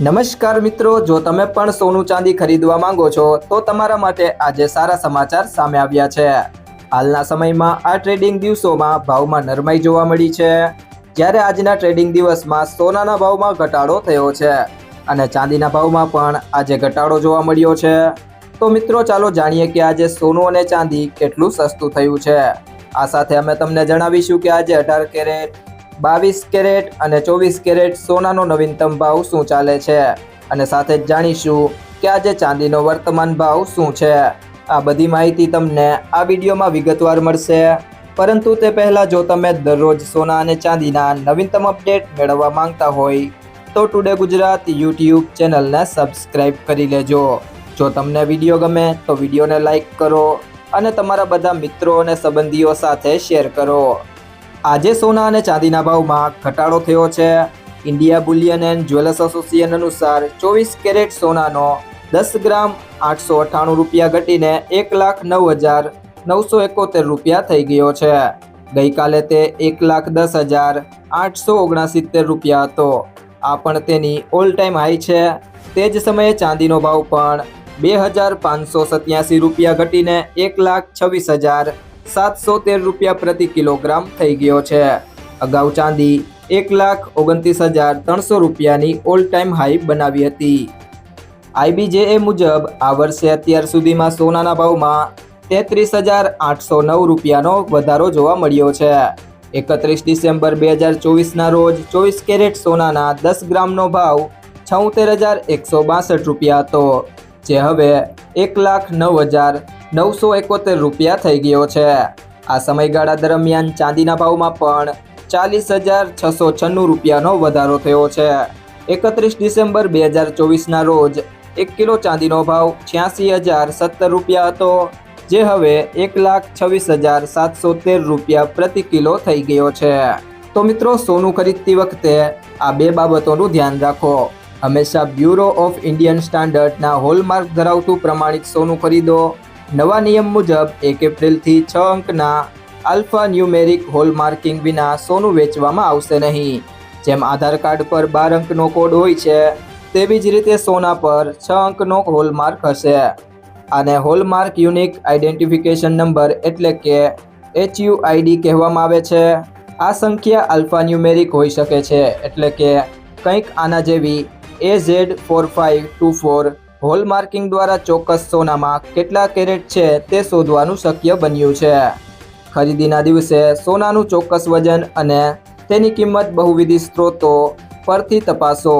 નમસ્કાર મિત્રો, જો તમે પણ સોનું ચાંદી ખરીદવા માંગો છો, તો તમારા માટે આજે સારા સમાચાર સામે આવ્યા છે. હાલના સમયમાં આ ટ્રેડિંગ દિવસોમાં ભાવમાં નરમાઈ જોવા મળી છે. જ્યારે આજના ટ્રેડિંગ દિવસમાં સોનાના ભાવમાં ઘટાડો થયો છે અને ચાંદીના ભાવમાં પણ આજે ઘટાડો જોવા મળ્યો છે. તો મિત્રો, ચાલો જાણીએ કે આજે સોનું અને ચાંદી કેટલું સસ્તું થયું છે. આ સાથે અમે તમને જણાવીશું કે આજે અઢાર કેરેટ બાવીસ કેરેટ અને ચોવીસ કેરેટ સોનાનો નવીનતમ ભાવ શું ચાલે છે? અને સાથે જ જાણીશું કે આજે ચાંદીનો વર્તમાન ભાવ શું છે? આ બધી માહિતી તમને આ વિડીયોમાં વિગતવાર મળશે. પરંતુ તે પહેલાં જો તમે દરરોજ સોના અને ચાંદીના નવીનતમ અપડેટ મેળવવા માંગતા હોય, તો ટુડે ગુજરાત યુટ્યુબ ચેનલને સબસ્ક્રાઇબ કરી લેજો. જો તમને વીડિયો ગમે, તો વિડીયોને લાઈક કરો અને તમારા બધા મિત્રો અને સંબંધીઓ સાથે શેર કરો. આજે સોના અને ચાંદીના ભાવમાં ઘટાડો થયો છે. India bullion and jewellers association અનુસાર ચોવીસ કેરેટ સોનાનો દસ ગ્રામ આઠસો અઠ્ઠાણું રૂપિયા ઘટીને એક લાખ નવ હજાર નવસો એકોતેર રૂપિયા થઈ ગયો છે. ગઈકાલે તે એક લાખ દસ હજાર આઠસો ઓગણસિત્તેર રૂપિયા હતો. આ પણ તેની ઓલ ટાઈમ હાઈ છે. તે જ સમયે ચાંદીનો ભાવ પણ બે હજાર પાંચસો સત્યાસી રૂપિયા ઘટીને એક લાખ છવ્વીસ હજાર સાતસો તેર રૂપિયા પ્રતિ કિલોગ્રામ થઈ ગયો છે. અગાઉ ચાંદી એક લાખ ઓગણત્રીસ હજાર ત્રણસો રૂપિયાની ઓલ ટાઈમ હાઈ બનાવી હતી. આઈબીજેએ મુજબ આ વર્ષે અત્યાર સુધીમાં સોનાના ભાવમાં તેત્રીસ હજાર આઠસો નવ રૂપિયાનો વધારો જોવા મળ્યો છે. એકત્રીસ ડિસેમ્બર બે હજાર ચોવીસના રોજ ચોવીસ કેરેટ સોનાના દસ ગ્રામનો ભાવ છોતેર હજાર એકસો બાસઠ રૂપિયા હતો. જે હવે એક લાખ નવ હજાર નવસો એકોતેર રૂપિયા થઈ ગયો છે. આ સમયગાળા દરમિયાન ચાંદીના ભાવમાં પણ ચાલીસ હજાર છસો છન્નું રૂપિયાનો વધારો થયો છે. એકત્રીસ ડિસેમ્બર બે હજાર ચોવીસના રોજ એક કિલો ચાંદીનો ભાવ છ્યાસી હજાર સત્તર રૂપિયા હતો, જે હવે એક લાખ છવ્વીસ હજાર સાતસો તેર રૂપિયા પ્રતિ કિલો થઈ ગયો છે. તો મિત્રો, સોનું ખરીદતી વખતે આ બે બાબતોનું ધ્યાન રાખો. હંમેશા બ્યુરો ઓફ ઇન્ડિયન સ્ટાન્ડર્ડના હોલમાર્ક ધરાવતું પ્રમાણિત સોનું ખરીદો. નવા નિયમ મુજબ એક એપ્રિલથી છ અંકના આલ્ફા ન્યુમેરિક હોલમાર્કિંગ વિના સોનું વેચવામાં આવશે નહીં. જેમ આધાર કાર્ડ પર બાર અંકનો કોડ હોય છે, તેવી જ રીતે સોના પર છ અંકનો હોલમાર્ક હશે. આને હોલમાર્ક યુનિક આઇડેન્ટિફિકેશન નંબર એટલે કે એચયુઆઈડી કહેવામાં આવે છે. આ સંખ્યા આલ્ફા ન્યુમેરિક હોઈ શકે છે, એટલે કે કંઈક આના જેવી A Z four five two four hallmarking દ્વારા ચોક્કસ સોનામાં કેટલા કેરેટ છે તે શોધવાનું શક્ય બન્યું છે. ખરીદીના દિવસે સોનાનું ચોક્કસ વજન અને તેની કિંમત બહુવિધ સ્ત્રોતો પરથી તપાસો.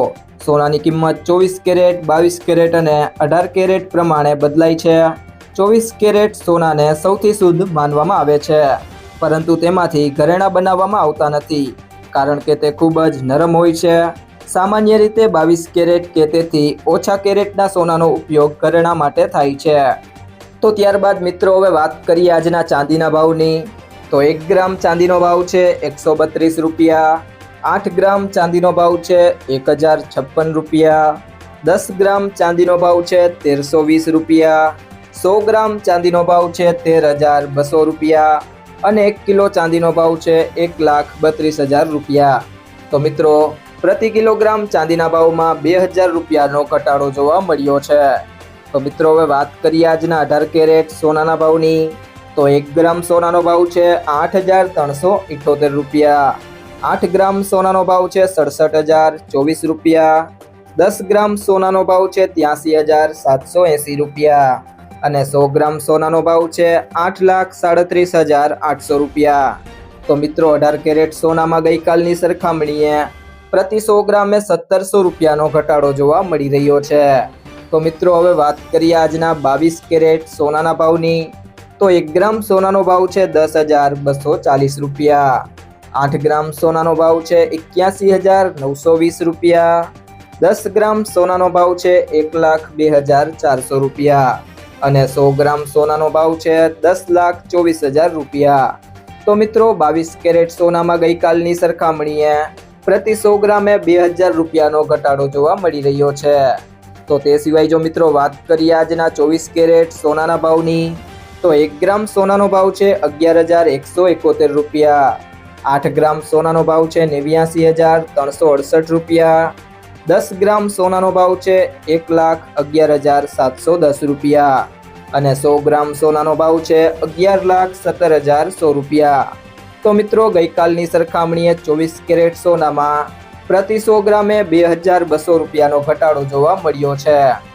સોનાની કિંમત ચોવીસ કેરેટ, બાવીસ કેરેટ અને અઢાર કેરેટ પ્રમાણે બદલાય છે. ચોવીસ કેરેટ સોનાને સૌથી શુદ્ધ માનવામાં આવે છે, પરંતુ તેમાંથી ઘરેણાં બનાવવામાં આવતા નથી, કારણ કે તે ખૂબ જ નરમ હોય છે. સામાન્ય રીતે બાવીસ કેરેટ કે તેથી ઓછા કેરેટના સોનાનો ઉપયોગ ઘરેણા માટે થાય છે. તો ત્યારબાદ મિત્રો હવે વાત કરીએ આજના ચાંદીના ભાવની. તો એક ગ્રામ ચાંદીનો ભાવ છે એકસો બત્રીસ રૂપિયા, આઠ ગ્રામ ચાંદીનો ભાવ છે એક હજાર છપ્પન રૂપિયા, દસ ગ્રામ ચાંદીનો ભાવ છે તેરસો વીસ રૂપિયા, સો ગ્રામ ચાંદીનો ભાવ છે તેર હજાર બસો રૂપિયા અને એક કિલો ચાંદીનો ભાવ છે એક લાખ બત્રીસ હજાર રૂપિયા. તો મિત્રો પ્રતિ કિલોગ્રામ ચાંદીના ભાવમાં બે હજાર રૂપિયાનો ઘટાડો જોવા મળ્યો છે. તો મિત્રો, હવે વાત કરીએ આજના અઢાર કેરેટ સોનાના ભાવની. તો એક ગ્રામ સોનાનો ભાવ છે આઠ હજાર ત્રણસો ઇઠોતેર રૂપિયા. આઠ ગ્રામ સોનાનો ભાવ છે સડસઠ હજાર ચોવીસ રૂપિયા. દસ ગ્રામ સોનાનો ભાવ છે ત્યાસી હજાર સાતસો એંસી રૂપિયા. અને સો ગ્રામ સોનાનો ભાવ છે આઠ લાખ સાડત્રીસ હજાર આઠસો રૂપિયા. તો મિત્રો અઢાર કેરેટ સોનામાં ગઈકાલની સરખામણીએ પ્રતિ સો ગ્રામે સત્તરસો રૂપિયાનો ઘટાડો જોવા મળી રહ્યો છે. તો મિત્રો, હવે વાત કરીએ આજના બાવીસ કેરેટ સોનાના ભાવની. તો એક ગ્રામ સોનાનો ભાવ છે દસ હજાર બસો ચાલીસ રૂપિયા. આઠ ગ્રામ સોનાનો ભાવ છે એક્યાસી હજાર નવસો વીસ રૂપિયા. દસ ગ્રામ સોનાનો ભાવ છે એક લાખ બે હજાર ચારસો રૂપિયા. અને સો ગ્રામ સોનાનો ભાવ છે દસ લાખ ચોવીસ હજાર રૂપિયા. તો મિત્રો, બાવીસ કેરેટ સોનામાં ગઈકાલની સરખામણીએ પ્રતિ સો ગ્રામે બે હજાર રૂપિયાનો ઘટાડો જોવા મળી રહ્યો છે. તો તે સિવાય જો મિત્રો વાત કરીએ આજના ચોવીસ કેરેટ સોનાના ભાવની, તો એક ગ્રામ સોનાનો ભાવ છે અગિયાર હજાર એકસો એકોતેર રૂપિયા. આઠ ગ્રામ સોનાનો ભાવ છે નેવ્યાસી હજાર ત્રણસો અડસઠ રૂપિયા. દસ ગ્રામ સોનાનો ભાવ છે એક લાખ અગિયાર હજાર સાતસો દસ રૂપિયા. અને સો ગ્રામ સોનાનો ભાવ છે અગિયાર લાખ સત્તર હજાર સો રૂપિયા. તો મિત્રો, ગઈકાલની સરખામણીએ ચોવીસ કેરેટ સોનામાં પ્રતિ સો ગ્રામે બે હજાર બસો રૂપિયાનો ઘટાડો જોવા મળ્યો છે.